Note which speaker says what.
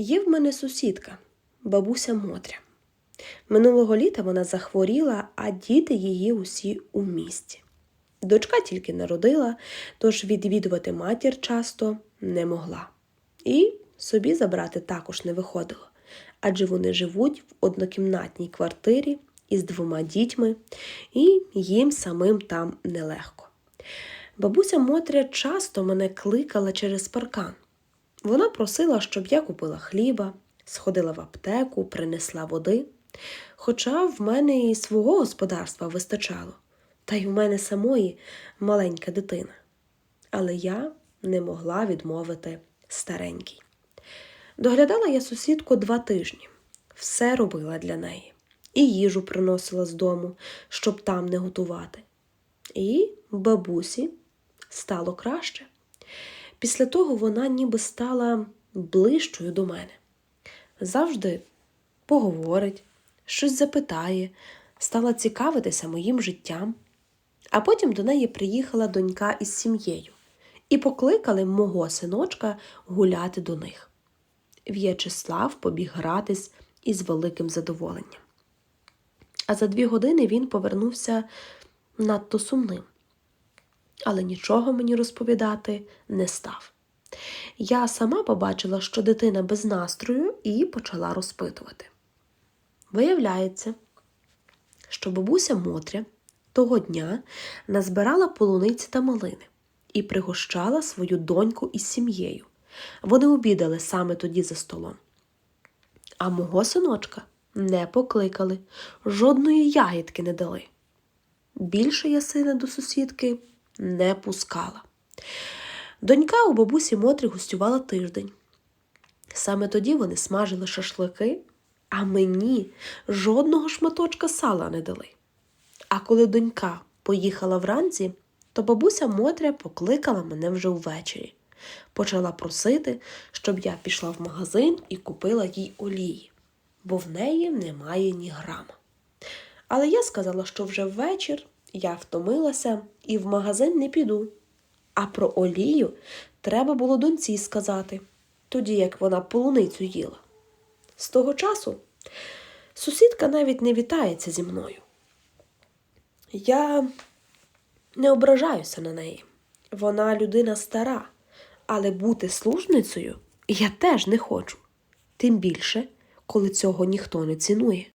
Speaker 1: Є в мене сусідка, бабуся Мотря. Минулого літа вона захворіла, а діти її усі у місті. Дочка тільки народила, тож відвідувати матір часто не могла. І собі забрати також не виходило, адже вони живуть в однокімнатній квартирі із двома дітьми, і їм самим там нелегко. Бабуся Мотря часто мене кликала через паркан. Вона просила, щоб я купила хліба, сходила в аптеку, принесла води. Хоча в мене і свого господарства вистачало, та й у мене самої маленька дитина. Але я не могла відмовити старенькій. Доглядала я сусідку два тижні, все робила для неї, і їжу приносила з дому, щоб там не готувати. І бабусі стало краще. Після того вона ніби стала ближчою до мене. Завжди поговорить, щось запитає, стала цікавитися моїм життям. А потім до неї приїхала донька із сім'єю і покликали мого синочка гуляти до них. В'ячеслав побіг гратись із великим задоволенням. А за дві години він повернувся надто сумним але нічого мені розповідати не став. Я сама побачила, що дитина без настрою, і почала розпитувати. Виявляється, що бабуся Мотря того дня назбирала полуниці та малини і пригощала свою доньку із сім'єю. Вони обідали саме тоді за столом. А мого синочка не покликали, жодної ягідки не дали. Більше я сина до сусідки не пускала. Донька у бабусі Мотрі гостювала тиждень. Саме тоді вони смажили шашлики, а мені жодного шматочка сала не дали. А коли донька поїхала вранці, то бабуся Мотря покликала мене вже ввечері. Почала просити, щоб я пішла в магазин і купила їй олії, бо в неї немає ні грама. Але я сказала, що вже ввечір я втомилася і в магазин не піду. А про олію треба було доньці сказати, тоді як вона полуницю їла. З того часу сусідка навіть не вітається зі мною. Я не ображаюся на неї. Вона людина стара, але бути служницею я теж не хочу, тим більше, коли цього ніхто не цінує.